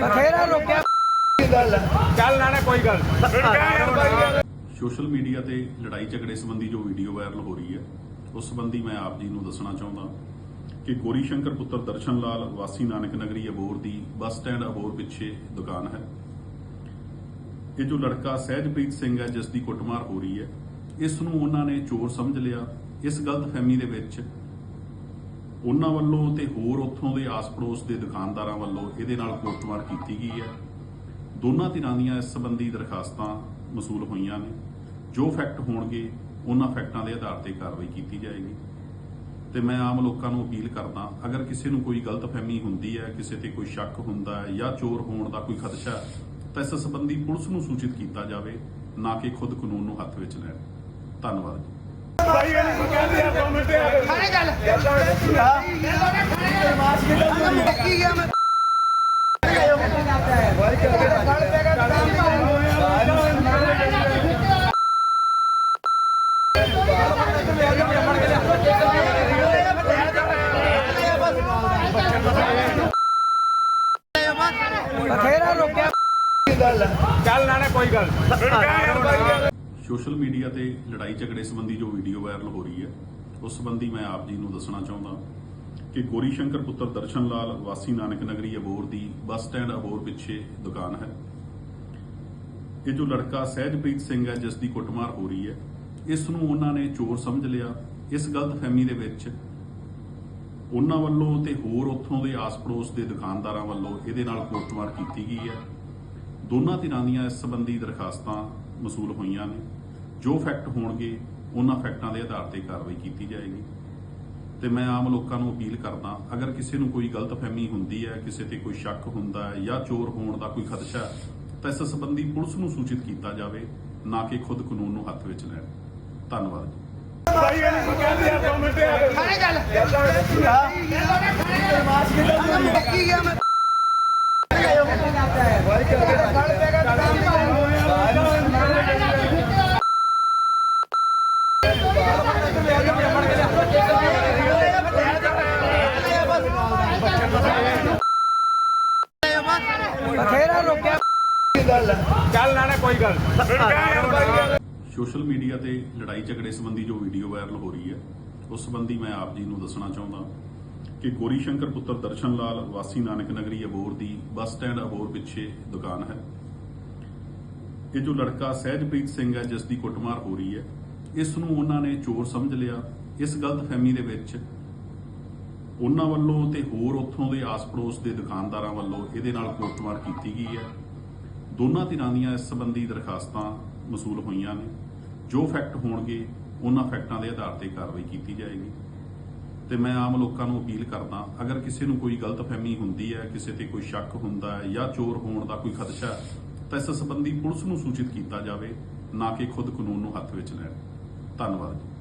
ਬਥੇਰਾ ਰੋਕਿਆ ਚੱਲ ਨਾ। ਨਾ ਕੋਈ ਗੱਲ ਸੋਸ਼ਲ ਮੀਡੀਆ ਤੇ ਲੜਾਈ ਝਗੜੇ ਸੰਬੰਧੀ ਜੋ ਵੀਡੀਓ ਵਾਇਰਲ ਹੋ ਰਹੀ ਹੈ ਉਸ ਸੰਬੰਧੀ ਮੈਂ ਆਪ ਜੀ ਨੂੰ ਦੱਸਣਾ ਚਾਹੁੰਦਾ ਕਿ ਗੋਰੀ ਸ਼ੰਕਰ ਪੁੱਤਰ ਦਰਸ਼ਨ ਲਾਲ ਵਾਸੀ ਨਾਨਕ ਨਗਰੀ ਅਬੋਰ ਦੀ ਬੱਸ ਸਟੈਂਡ ਅਬੋਰ ਪਿੱਛੇ ਦੁਕਾਨ ਹੈ। ਇਹ ਜੋ ਲੜਕਾ ਸਹਿਜਪ੍ਰੀਤ ਸਿੰਘ ਹੈ, ਜਿਸ ਦੀ ਕੁੱਟਮਾਰ ਹੋ ਰਹੀ ਹੈ, ਇਸ ਨੂੰ ਉਹਨਾਂ ਨੇ ਚੋਰ ਸਮਝ ਲਿਆ। ਇਸ ਗਲਤਫਹਿਮੀ ਦੇ ਵਿੱਚ ਉਹਨਾਂ ਵੱਲੋਂ ਤੇ ਹੋਰ ਉੱਥੋਂ ਦੇ ਆਸ-ਪੜੋਸ ਦੇ ਦੁਕਾਨਦਾਰਾਂ ਵੱਲੋਂ ਇਹਦੇ ਨਾਲ ਕੁੱਟਮਾਰ ਕੀਤੀ ਗਈ ਹੈ। ਦੋਨਾਂ ਧਿਰਾਂ ਦੀਆਂ ਇਸ ਸੰਬੰਧੀ ਦਰਖਾਸਤਾਂ ਮਸੂਲ ਹੋਈਆਂ ਨੇ। ਜੋ ਫੈਕਟ ਹੋਣਗੇ ਉਹਨਾਂ ਫੈਕਟਾਂ ਦੇ ਆਧਾਰ ਤੇ ਕਾਰਵਾਈ ਕੀਤੀ ਜਾਏਗੀ। ਤੇ ਮੈਂ ਆਮ ਲੋਕਾਂ ਨੂੰ ਅਪੀਲ ਕਰਦਾ ਅਗਰ ਕਿਸੇ ਨੂੰ ਕੋਈ ਗਲਤਫਹਿਮੀ ਹੁੰਦੀ ਹੈ ਕਿਸੇ ਤੇ ਕੋਈ ਸ਼ੱਕ ਹੁੰਦਾ ਹੈ ਜਾਂ ਚੋਰ ਹੋਣ ਦਾ ਕੋਈ ਖਦਸ਼ਾ ਹੈ, ਤਾਂ ਇਸ ਸੰਬੰਧੀ ਪੁਲਿਸ ਨੂੰ ਸੂਚਿਤ ਕੀਤਾ ਜਾਵੇ ਨਾ ਕਿ ਖੁਦ ਕਾਨੂੰਨ ਨੂੰ ਹੱਥ ਵਿੱਚ ਲੈਣ। ਧੰਨਵਾਦ ਜੀ। ਭਾਈ ਇਹਨੂੰ ਕੀ ਕਹਿੰਦੇ ਆ 2 ਮਿੰਟ ਆ ਖਾਣੇ ਚੱਲ ਕੀ ਗਿਆ ਮੈਂ ਬਥੇਰਾ ਰੋਕਿਆ ਚੱਲ ਨਾ। ਨਾ ਕੋਈ ਗੱਲ ਸੋਸ਼ਲ ਮੀਡੀਆ ਤੇ ਲੜਾਈ ਝਗੜੇ ਸੰਬੰਧੀ ਜੋ ਵੀਡੀਓ ਵਾਇਰਲ ਹੋ ਰਹੀ ਹੈ ਉਸ ਸੰਬੰਧੀ ਮੈਂ ਆਪ ਜੀ ਨੂੰ ਦੱਸਣਾ ਚਾਹੁੰਦਾ ਕਿ ਗੋਰੀ ਸ਼ੰਕਰ ਪੁੱਤਰ ਦਰਸ਼ਨ ਲਾਲ ਵਾਸੀ ਨਾਨਕ ਨਗਰੀ ਅਬੋਰ ਦੀ ਬੱਸ ਸਟੈਂਡ ਅਬੋਰ ਪਿੱਛੇ ਦੁਕਾਨ ਹੈ। ਇਹ ਜੋ ਲੜਕਾ ਸਹਿਜਪ੍ਰੀਤ ਸਿੰਘ ਹੈ ਜਿਸ ਦੀ ਕੁੱਟਮਾਰ ਹੋ ਰਹੀ ਹੈ ਇਸ ਨੂੰ ਉਹਨਾਂ ਨੇ ਚੋਰ ਸਮਝ ਲਿਆ। ਇਸ ਗਲਤਫਹਿਮੀ ਦੇ ਵਿੱਚ ਉਹਨਾਂ ਵੱਲੋਂ ਤੇ ਹੋਰ ਉੱਥੋਂ ਦੇ ਆਸ-ਪੜੋਸ ਦੇ ਦੁਕਾਨਦਾਰਾਂ ਵੱਲੋਂ ਇਹਦੇ ਨਾਲ ਕੋਟਮਾਰ ਕੀਤੀ ਗਈ ਹੈ। ਦੋਨਾਂ ਧਿਰਾਂ ਦੀਆਂ ਇਸ ਸੰਬੰਧੀ ਦਰਖਾਸਤਾਂ ਮਸੂਲ ਹੋਈਆਂ ਨੇ। ਜੋ ਫੈਕਟ ਹੋਣਗੇ, ਉਹਨਾਂ ਫੈਕਟਾਂ ਦੇ ਆਧਾਰ ਤੇ ਕਾਰਵਾਈ ਕੀਤੀ ਜਾਏਗੀ। ਤੇ ਮੈਂ ਆਮ ਲੋਕਾਂ ਨੂੰ ਅਪੀਲ ਕਰਦਾ, ਅਗਰ ਕਿਸੇ ਨੂੰ ਕੋਈ ਗਲਤਫਹਿਮੀ ਹੁੰਦੀ ਹੈ, ਕਿਸੇ ਤੇ ਕੋਈ ਸ਼ੱਕ ਹੁੰਦਾ ਹੈ ਜਾਂ ਚੋਰ ਹੋਣ ਦਾ ਕੋਈ ਖਦਸ਼ਾ ਤਾਂ ਇਸ ਸੰਬੰਧੀ ਪੁਲਿਸ ਨੂੰ ਸੂਚਿਤ ਕੀਤਾ ਜਾਵੇ, ਨਾ ਕਿ ਖੁਦ ਕਾਨੂੰਨ ਨੂੰ ਹੱਥ ਵਿੱਚ ਲੈਣ। ਧੰਨਵਾਦ ਜੀ। ਭਾਈ ਇਹਨੂੰ ਕੀ ਕਹਿੰਦੇ ਆ 2 ਮਿੰਟ ਆ ਖਾਣੇ ਚੱਲ। ਕੀ ਗਿਆ ਮੈਂ ਬਥੇਰਾ ਰੋਕਿਆ ਚੱਲ ਨਾ। ਨਾ ਕੋਈ ਗੱਲ ਸੋਸ਼ਲ ਮੀਡੀਆ ਤੇ ਲੜਾਈ ਝਗੜੇ ਸੰਬੰਧੀ ਜੋ ਵੀਡੀਓ ਵਾਇਰਲ ਹੋ ਰਹੀ ਹੈ, ਉਸ ਸੰਬੰਧੀ ਮੈਂ ਆਪ ਜੀ ਨੂੰ ਦੱਸਣਾ ਚਾਹੁੰਦਾ ਕਿ ਗੋਰੀ ਸ਼ੰਕਰ ਪੁੱਤਰ ਦਰਸ਼ਨ ਲਾਲ ਵਾਸੀ ਨਾਨਕ ਨਗਰੀ ਅਬੋਰ ਦੀ ਬੱਸ ਸਟੈਂਡ ਅਬੋਰ ਪਿੱਛੇ ਦੁਕਾਨ ਹੈ। ਇਹ ਜੋ ਲੜਕਾ ਸਹਿਜਪ੍ਰੀਤ ਸਿੰਘ ਹੈ, ਜਿਸ ਦੀ ਕੁੱਟਮਾਰ ਹੋ ਰਹੀ ਹੈ, ਇਸ ਨੂੰ ਉਹਨਾਂ ਨੇ ਚੋਰ ਸਮਝ ਲਿਆ। ਇਸ ਗਲਤਫਹਿਮੀ ਦੇ ਵਿੱਚ ਉਹਨਾਂ ਵੱਲੋਂ ਤੇ ਹੋਰ ਉੱਥੋਂ ਦੇ ਆਸ-ਪੜੋਸ ਦੇ ਦੁਕਾਨਦਾਰਾਂ ਵੱਲੋਂ ਇਹਦੇ ਨਾਲ ਕੁੱਟਮਾਰ ਕੀਤੀ ਗਈ ਹੈ। ਦੋਨਾਂ ਧਿਰਾਂ ਦੀਆਂ ਇਸ ਸੰਬੰਧੀ ਦਰਖਾਸਤਾਂ ਮਸੂਲ ਹੋਈਆਂ ਨੇ। ਜੋ ਫੈਕਟ ਹੋਣਗੇ, ਉਹਨਾਂ ਫੈਕਟਾਂ ਦੇ ਆਧਾਰ ਤੇ ਕਾਰਵਾਈ ਕੀਤੀ ਜਾਏਗੀ। ਤੇ ਮੈਂ ਆਮ ਲੋਕਾਂ ਨੂੰ ਅਪੀਲ ਕਰਦਾ, ਅਗਰ ਕਿਸੇ ਨੂੰ ਕੋਈ ਗਲਤਫਹਿਮੀ ਹੁੰਦੀ ਹੈ, ਕਿਸੇ ਤੇ ਕੋਈ ਸ਼ੱਕ ਹੁੰਦਾ ਹੈ ਜਾਂ ਚੋਰ ਹੋਣ ਦਾ ਕੋਈ ਖਦਸ਼ਾ ਤਾਂ ਇਸ ਸੰਬੰਧੀ ਪੁਲਿਸ ਨੂੰ ਸੂਚਿਤ ਕੀਤਾ ਜਾਵੇ, ਨਾ ਕਿ ਖੁਦ ਕਾਨੂੰਨ ਨੂੰ ਹੱਥ ਵਿੱਚ ਲੈਣ। ਧੰਨਵਾਦ ਜੀ।